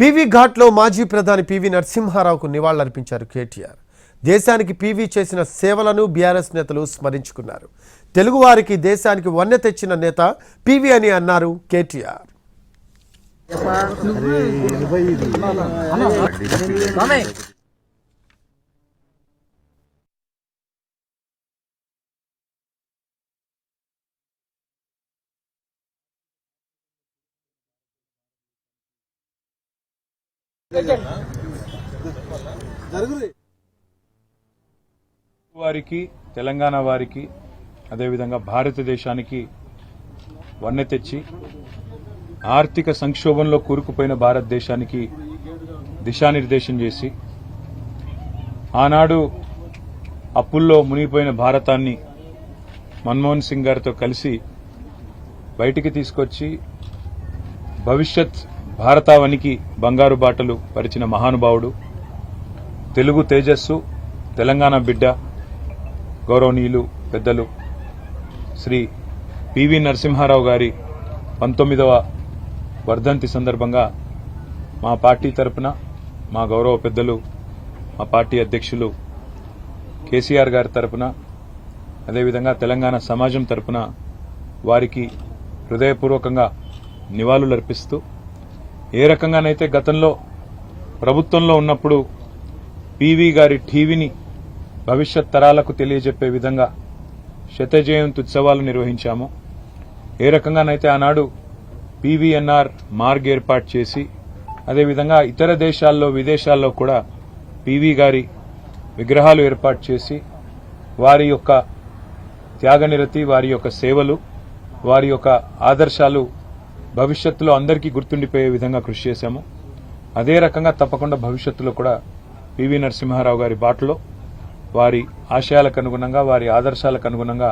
PV ఘాట్లో మాజీ ప్రధాని పివి నరసింహారావుకు నివాళులర్పించారు కేటీఆర్. దేశానికి పీవీ చేసిన సేవలను బీఆర్ఎస్ నేతలు స్మరించుకున్నారు. తెలుగువారికి దేశానికి వన్నె తెచ్చిన నేత పివి అని అన్నారు కేటీఆర్. వారికి తెలంగాణ వారికి అదేవిధంగా భారతదేశానికి వన్నె తెచ్చి ఆర్థిక సంక్షోభంలో కూరుకుపోయిన భారతదేశానికి దిశానిర్దేశం చేసి ఆనాడు అప్పుల్లో మునిగిపోయిన భారతాన్ని మన్మోహన్ సింగ్ గారితో కలిసి బయటికి తీసుకొచ్చి భవిష్యత్ భారతావనికి బంగారు బాటలు పరిచిన మహానుభావుడు తెలుగు తేజస్సు తెలంగాణ బిడ్డ గౌరవనీయులు పెద్దలు శ్రీ పివి నరసింహారావు గారి పంతొమ్మిదవ వర్ధంతి సందర్భంగా మా పార్టీ తరపున మా గౌరవ పెద్దలు మా పార్టీ అధ్యక్షులు కేసీఆర్ గారి తరపున అదేవిధంగా తెలంగాణ సమాజం తరపున వారికి హృదయపూర్వకంగా నివాళులర్పిస్తూ ఏ రకంగానైతే గతంలో ప్రభుత్వంలో ఉన్నప్పుడు పీవీ గారి టీవీని భవిష్యత్ తరాలకు తెలియజెప్పే విధంగా శతజయంతి ఉత్సవాలు నిర్వహించాము. ఏ రకంగానైతే ఆనాడు పీవీఎన్ఆర్ మార్గ్ ఏర్పాటు చేసి అదేవిధంగా ఇతర దేశాల్లో విదేశాల్లో కూడా పీవీ గారి విగ్రహాలు ఏర్పాటు చేసి వారి యొక్క త్యాగనిరతి వారి యొక్క సేవలు వారి యొక్క ఆదర్శాలు భవిష్యత్తులో అందరికీ గుర్తుండిపోయే విధంగా కృషి చేశాము. అదే రకంగా తప్పకుండా భవిష్యత్తులో కూడా పివి నరసింహారావు గారి బాటలో వారి ఆశయాలకు అనుగుణంగా వారి ఆదర్శాలకు అనుగుణంగా